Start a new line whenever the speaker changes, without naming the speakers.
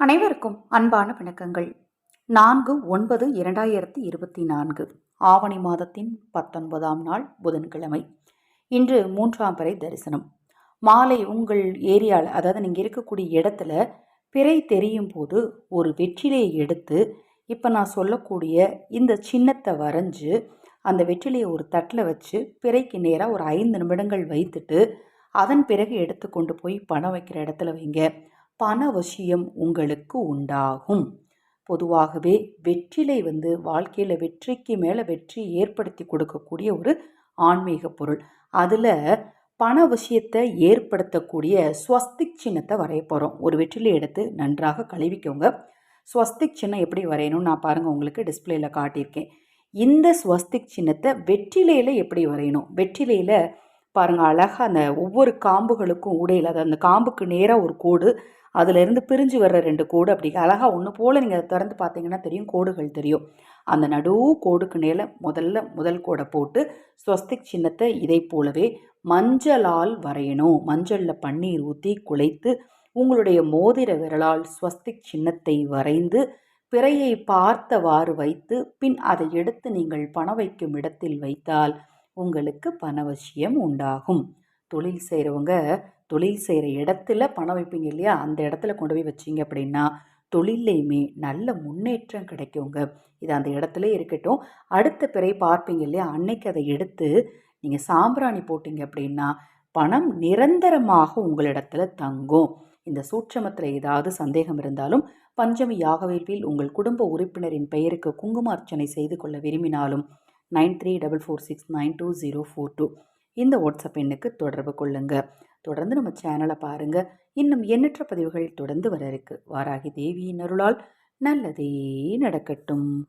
அனைவருக்கும் அன்பான வணக்கங்கள். நான்கு ஒன்பது இரண்டாயிரத்தி இருபத்தி நான்கு ஆவணி மாதத்தின் பத்தொன்பதாம் நாள் புதன்கிழமை. இன்று மூன்றாம் பிறை தரிசனம். மாலை உங்கள் ஏரியாவில் அதாவது நீங்கள் இருக்கக்கூடிய இடத்துல பிறை தெரியும் போது ஒரு வெற்றிலையை எடுத்து இப்போ நான் சொல்லக்கூடிய இந்த சின்னத்தை வரைஞ்சு அந்த வெற்றிலையை ஒரு தட்டில் வச்சு பிறைக்கு நேராக ஒரு ஐந்து நிமிடங்கள் வைத்துட்டு அதன் பிறகு எடுத்து கொண்டு போய் பணம் வைக்கிற இடத்துல வைங்க. பணவசியம் உங்களுக்கு உண்டாகும். பொதுவாகவே வெற்றிலை வந்து வாழ்க்கையில் வெற்றிக்கு மேலே வெற்றி ஏற்படுத்தி கொடுக்கக்கூடிய ஒரு ஆன்மீக பொருள். அதில் பண விஷயத்தை ஏற்படுத்தக்கூடிய ஸ்வஸ்திக் சின்னத்தை வரைய போகிறோம் ஒரு வெற்றிலை எடுத்து நன்றாக கழுவிக்கோங்க. ஸ்வஸ்திக் சின்னம் எப்படி வரையணும்னு நான் பாருங்கள் உங்களுக்கு டிஸ்பிளேயில் காட்டியிருக்கேன். இந்த ஸ்வஸ்திக் சின்னத்தை வெற்றிலையில் எப்படி வரையணும்? வெற்றிலையில் பாருங்கள் அழகாக அந்த ஒவ்வொரு காம்புகளுக்கும் உடையில் அது அந்த காம்புக்கு நேராக ஒரு கோடு அதிலிருந்து பிரிஞ்சு வர்ற ரெண்டு கோடு அப்படி. அழகாக ஒன்று போல் நீங்கள் அதை திறந்து பார்த்தீங்கன்னா தெரியும் கோடுகள் தெரியும். அந்த நடு கோடுக்கு நேர முதல்ல முதல் கோடை போட்டு ஸ்வஸ்திக் சின்னத்தை இதை போலவே மஞ்சளால் வரையணும். மஞ்சளில் பன்னீர் ஊற்றி குலைத்து உங்களுடைய மோதிர விரலால் ஸ்வஸ்திக் சின்னத்தை வரைந்து பிறையை பார்த்தவாறு வைத்து பின் அதை எடுத்து நீங்கள் பண வைக்கும் இடத்தில் வைத்தால் உங்களுக்கு பணவசியம் உண்டாகும். தொழில் செய்கிறவங்க தொழில் செய்கிற இடத்துல பணம் வைப்பீங்க இல்லையா? அந்த இடத்துல கொண்டு போய் வச்சிங்க அப்படின்னா தொழில்லையுமே நல்ல முன்னேற்றம் கிடைக்குங்க. இது அந்த இடத்துல இருக்கட்டும். அடுத்த பிறை பார்ப்பீங்க இல்லையா? அன்னைக்கு அதை எடுத்து நீங்கள் சாம்பிராணி போட்டிங்க அப்படின்னா பணம் நிரந்தரமாக உங்களிடத்துல தங்கும். இந்த சூட்சமத்தில் ஏதாவது சந்தேகம் இருந்தாலும் பஞ்சமி யாகவேல்வில் உங்கள் குடும்ப உறுப்பினரின் பெயருக்கு குங்கும அர்ச்சனை செய்து கொள்ள விரும்பினாலும் nine three double four six nine two zero four two. இந்த வாட்ஸ்அப் எண்ணுக்கு தொடர்பு கொள்ளுங்கள் தொடர்ந்து நம்ம சேனலை பாருங்கள் இன்னும் எண்ணற்ற பதிவுகள் தொடர்ந்து வர இருக்கு. வாராகி தேவியின் அருளால் நல்லதே நடக்கட்டும்.